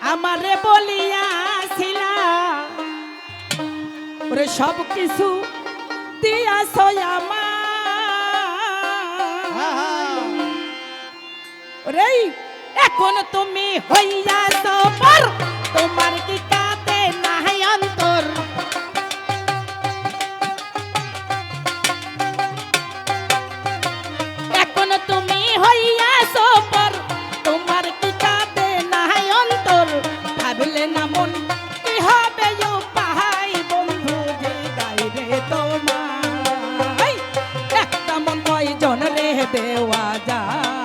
আমারে বলিয়াছিলা ওরে সব কিছু দিয়াছ আমার হ্যাঁ, হ্যাঁ। এখন তুমি হইয়াছ তোমার কি ভাবলে না মন কি হবে পাহাই বন্ধু বিদায় রে তোমার? একটা মন কয়জন রে দেওয়া যায়।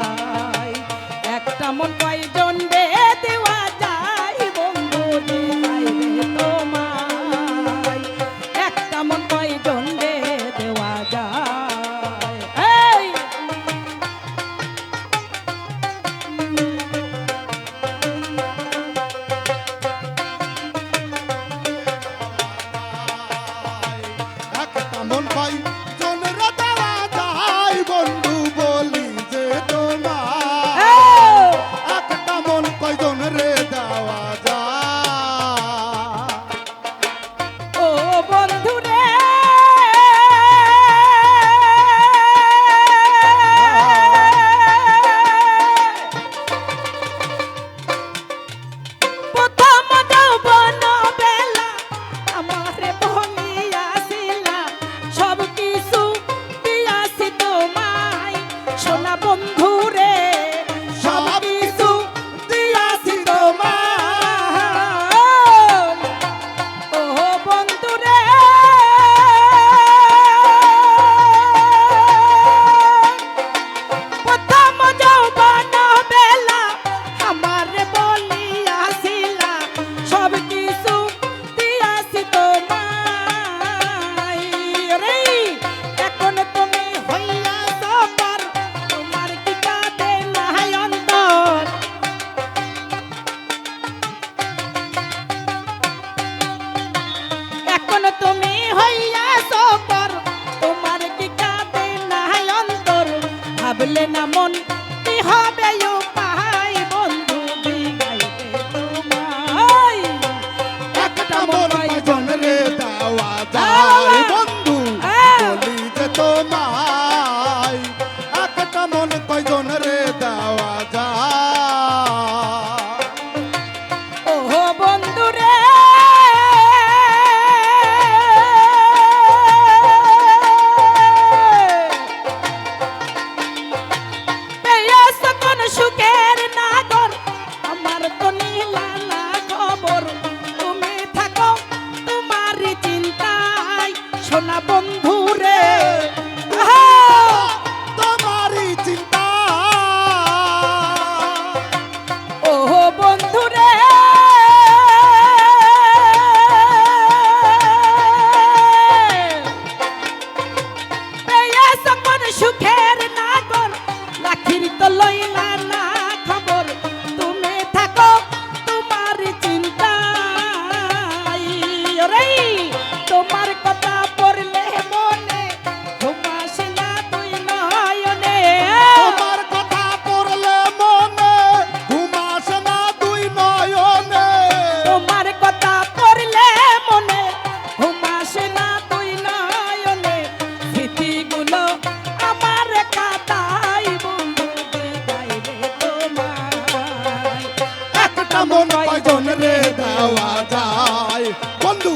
Belen Amon. সোনা বন্ধু রে দেওয়া যায়। বন্ধু